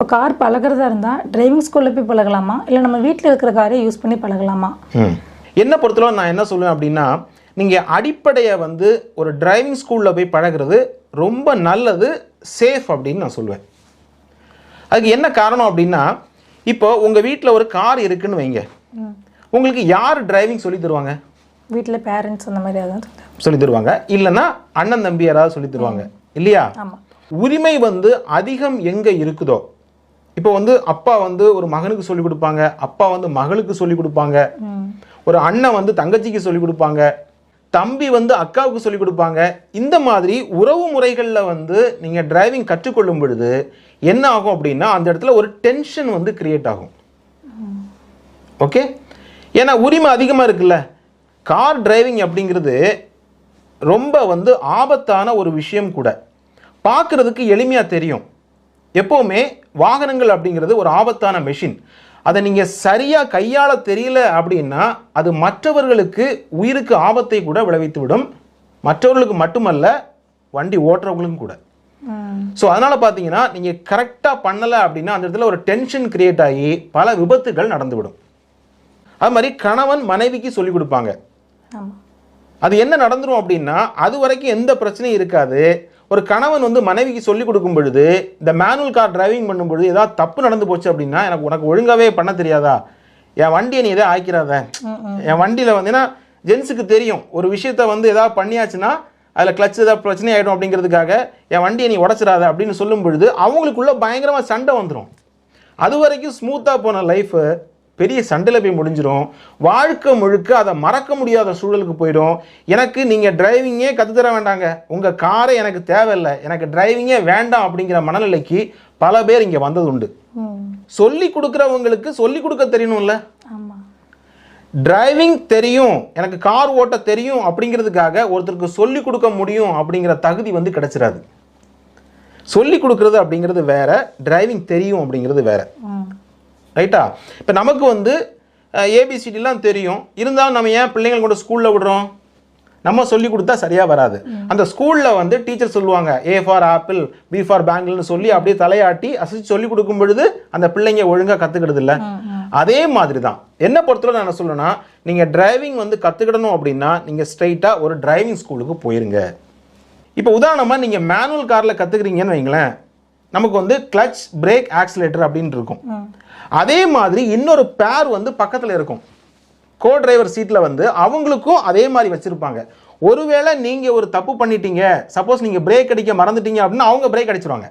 இப்போ கார் பழகிறதா இருந்தால் டிரைவிங் ஸ்கூலில் போய் பழகலாமா? இல்லை நம்ம வீட்டில் இருக்கிற காரை யூஸ் பண்ணி பழகலாமா? என்ன பொறுத்தளவு நான் என்ன சொல்லுவேன் அப்படின்னா நீங்கள் அடிப்படையை வந்து ஒரு டிரைவிங் ஸ்கூலில் போய் பழகுறது ரொம்ப நல்லது சேஃப் அப்படின்னு நான் சொல்லுவேன். அதுக்கு என்ன காரணம் அப்படின்னா இப்போ உங்கள் வீட்டில் ஒரு கார் இருக்குன்னு வைங்க. உங்களுக்கு யார் டிரைவிங் சொல்லி தருவாங்க? வீட்டில் பேரண்ட்ஸ் அந்த மாதிரி அதான் சொல்லி தருவாங்க. இல்லைன்னா அண்ணன் தம்பி யாராவது சொல்லி தருவாங்க. இல்லையா? உரிமை வந்து அதிகம் எங்கே இருக்குதோ இப்போ வந்து அப்பா வந்து ஒரு மகனுக்கு சொல்லிக் கொடுப்பாங்க. அப்பா வந்து மகளுக்கு சொல்லிக் கொடுப்பாங்க. ஒரு அண்ணன் வந்து தங்கச்சிக்கு சொல்லிக் கொடுப்பாங்க. தம்பி வந்து அக்காவுக்கு சொல்லிக் கொடுப்பாங்க. இந்த மாதிரி உறவு முறைகளில் வந்து நீங்கள் டிரைவிங் கற்றுக்கொள்ளும் பொழுது என்ன ஆகும் அப்படின்னா அந்த இடத்துல ஒரு டென்ஷன் வந்து கிரியேட் ஆகும். ஓகே ஏன்னா உரிமை அதிகமாக இருக்குல்ல? கார் டிரைவிங் அப்படிங்கிறது ரொம்ப வந்து ஆபத்தான ஒரு விஷயம் கூட. பார்க்குறதுக்கு எளிமையாக தெரியும். எப்போவுமே வாகனங்கள் அப்படிங்கிறது ஒரு ஆபத்தான மெஷின் அதை நீங்கள் சரியாக கையாள தெரியல அப்படின்னா அது மற்றவர்களுக்கு உயிருக்கு ஆபத்தை கூட விளைவித்து விடும் மற்றவர்களுக்கு மட்டுமல்ல வண்டி ஓட்டுறவங்களுக்கும் கூட. ஸோ அதனால் பார்த்தீங்கன்னா நீங்கள் கரெக்டாக பண்ணலை அப்படின்னா அந்த இடத்துல ஒரு டென்ஷன் கிரியேட் ஆகி பல விபத்துகள் நடந்துவிடும். அது மாதிரி கணவன் மனைவிக்கு சொல்லிக் கொடுப்பாங்க. அது என்ன நடந்துரும் அப்படின்னா அது வரைக்கும் எந்த பிரச்சனையும் இருக்காது. ஒரு கணவன் வந்து மனைவிக்கு சொல்லிக் கொடுக்கும் பொழுது இந்த மேனுவல் கார் டிரைவிங் பண்ணும் பொழுது ஏதாவது தப்பு நடந்து போச்சு அப்படின்னா எனக்கு உனக்கு ஒழுங்காவே பண்ண தெரியாதா? என் வண்டியை நீ எதை ஆக்கிறாத என் வண்டியில் வந்து ஏன்னா ஜென்ஸுக்கு தெரியும். ஒரு விஷயத்த வந்து ஏதாவது பண்ணியாச்சுன்னா அதில் கிளச் ஏதாவது பிரச்சனை ஆகிடும் அப்படிங்கிறதுக்காக என் வண்டியை நீ உடச்சிடாத அப்படின்னு சொல்லும் பொழுது அவங்களுக்குள்ள பயங்கரமாக சண்டை வந்துடும் அது வரைக்கும் ஸ்மூத்தாக போன லைஃபு பெரிய சண்டையில் போய் முடிஞ்சிரும். வாழ்க்கை முழுக்க அதை மறக்க முடியாத சூழலுக்கு போயிடும். எனக்கு நீங்கள் டிரைவிங்கே கற்றுத்தர வேண்டாங்க. உங்கள் காரை எனக்கு தேவையில்லை. எனக்கு டிரைவிங்கே வேண்டாம் அப்படிங்கிற மனநிலைக்கு பல பேர் இங்கே வந்தது உண்டு சொல்லி கொடுக்குறவங்களுக்கு சொல்லி கொடுக்க தெரியணும்ல? டிரைவிங் தெரியும். எனக்கு கார் ஓட்ட தெரியும் அப்படிங்கிறதுக்காக ஒருத்தருக்கு சொல்லி கொடுக்க முடியும் அப்படிங்கிற தகுதி வந்து கிடைச்சிடாது சொல்லி கொடுக்கறது அப்படிங்கிறது வேற டிரைவிங் தெரியும் அப்படிங்கிறது வேற. ரைட்டா இப்போ நமக்கு வந்து ஏபிசிடிலாம் தெரியும். இருந்தாலும் நம்ம ஏன் பிள்ளைங்களை கொண்டு ஸ்கூலில் விடுறோம்? நம்ம சொல்லி கொடுத்தா சரியாக வராது. அந்த ஸ்கூலில் வந்து டீச்சர் சொல்லுவாங்க A for apple B for பேங்கிள்னு சொல்லி அப்படியே தலையாட்டி அசைச்சு சொல்லி கொடுக்கும் பொழுது அந்த பிள்ளைங்க ஒழுங்காக கற்றுக்கிடுது இல்லை. அதே மாதிரி தான். என்ன பொறுத்தவரை நான் என்ன சொல்லுன்னா நீங்கள் டிரைவிங் வந்து கற்றுக்கிடணும் அப்படின்னா நீங்கள் ஸ்ட்ரைட்டாக ஒரு டிரைவிங் ஸ்கூலுக்கு போயிருங்க. இப்போ உதாரணமாக நீங்கள் மேனுவல் காரில் கற்றுக்குறீங்கன்னு வைங்களேன். நமக்கு வந்து கிளச் பிரேக் ஆக்சிலேட்டர் அப்படின்னு இருக்கும். அதே மாதிரி இன்னொரு பேர் வந்து பக்கத்தில் இருக்கும். கோ டிரைவர் சீட்டில் வந்து அவங்களுக்கும் அதே மாதிரி வச்சுருப்பாங்க. ஒருவேளை நீங்கள் ஒரு தப்பு பண்ணிட்டீங்க. சப்போஸ் நீங்கள் பிரேக் அடிக்க மறந்துட்டீங்க அப்படின்னா அவங்க பிரேக் அடிச்சிருவாங்க.